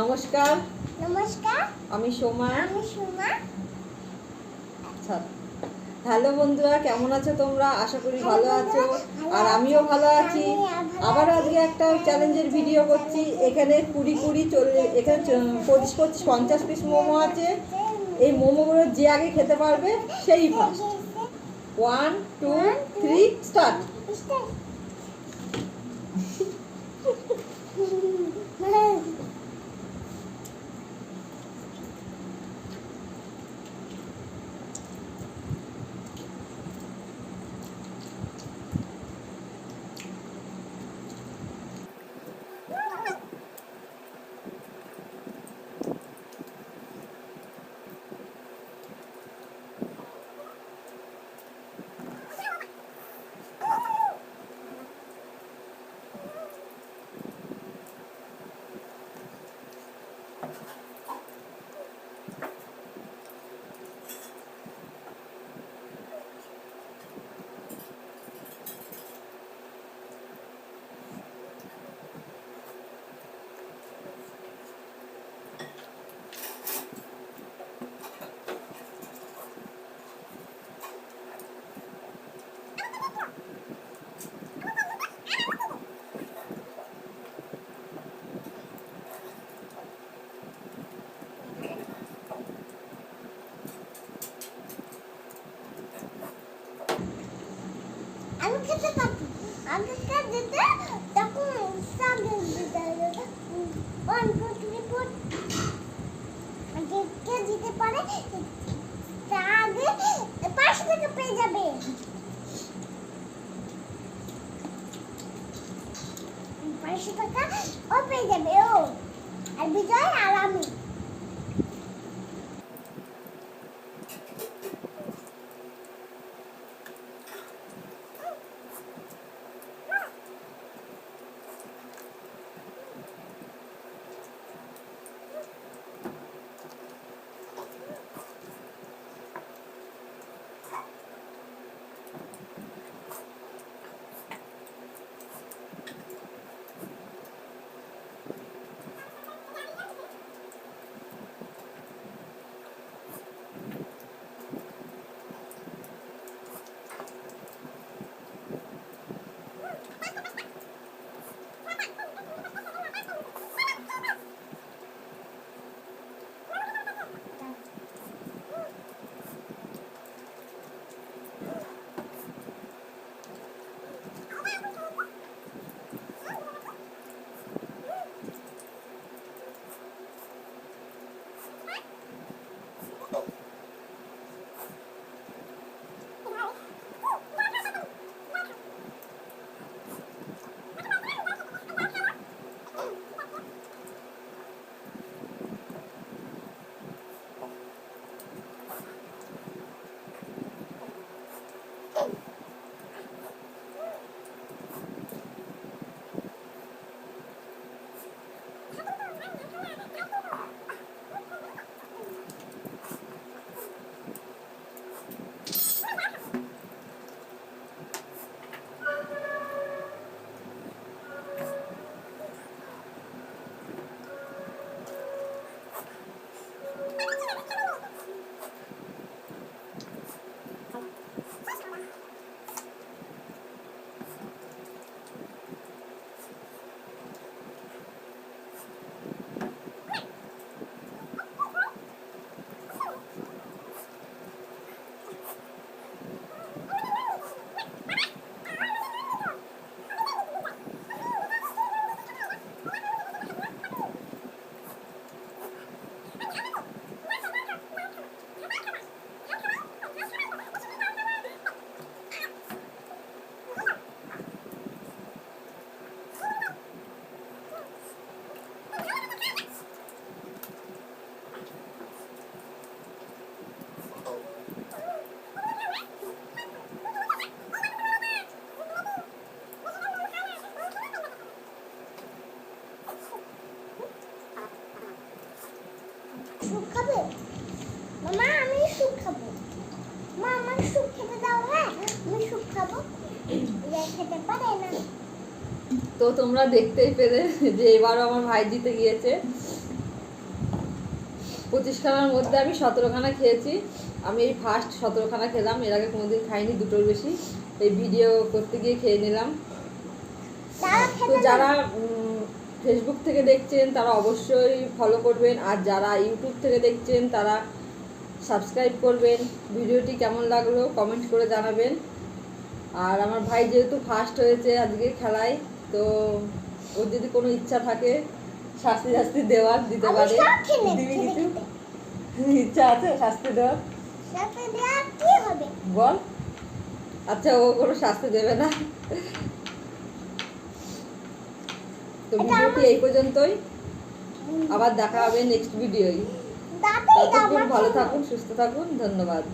নমস্কার। নমস্কার। আমি সোমা। আমি সুমা। আচ্ছা। হ্যালো বন্ধুরা কেমন আছো তোমরা? আশা করি ভালো আছো। আর আমিও ভালো আছি। আবার আজকে একটা চ্যালেঞ্জের ভিডিও করছি। এখানে কুড়ি কুড়ি চল্লিশ এখানে পঁচিশ পঁচিশ পঞ্চাশ পিস মোমো আছে। এই মোমোগুলো যে আগে খেতে পারবে সেই first one two three start আমি খেতে পারব। আগে কে দিতে তখন সাগে দিতে ওয়ান, টু কে দিতে পারে? তা আগে থেকে পেয়ে যাবে। পাঁচশো টাকা ও পেয়ে যাবে, ও। আর বিজয় আর আমি। সুপ খাবে? মামা আমি সুপ খাব। মা আমার সুপ খেতে দাও হ্যাঁ? আমি সুপ খাব। খেতে পারে না। তো তোমরা দেখতেই পেলে যে এবারও আমার ভাই জিতে গিয়েছে। পঁচিশখানার মধ্যে আমি সতেরোখানা খেয়েছি। আমি এই ফার্স্ট সতেরোখানা খেলাম এর আগে কোনোদিন খাইনি দুটোর বেশি। এই ভিডিও করতে গিয়ে খেয়ে নিলাম। তো যারা ফেসবুক থেকে দেখছেন তারা অবশ্যই ফলো করবেন। আর যারা ইউটিউব থেকে দেখছেন তারা সাবস্ক্রাইব করবেন। ভিডিওটি কেমন লাগল কমেন্ট করে জানাবেন। আর আমার ভাই যেহেতু ফার্স্ট হয়েছে আজকে খেলায় তো ওর যদি কোনো ইচ্ছা থাকে শাস্তি শাস্তি দেওয়ার দিতে পারে। দিবি কিছু? ইচ্ছা আছে শাস্তি দেওয়ার? বল। আচ্ছা ও কোনো শাস্তি দেবে না। তো ভিডিওটি এই পর্যন্তই। আবার দেখা হবে নেক্সট ভিডিওয় ততক্ষণ ভালো থাকুন সুস্থ থাকুন ধন্যবাদ।